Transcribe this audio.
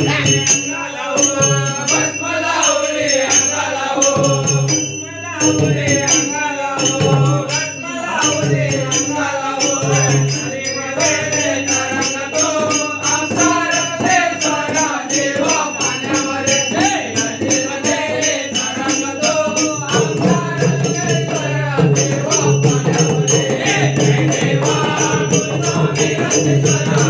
अंगलावो भस्म लावो रे अंगलावो भस्म लावो रे अंगलावो भस्म लावो रे अंगलावो नदीवर ते तरंग दो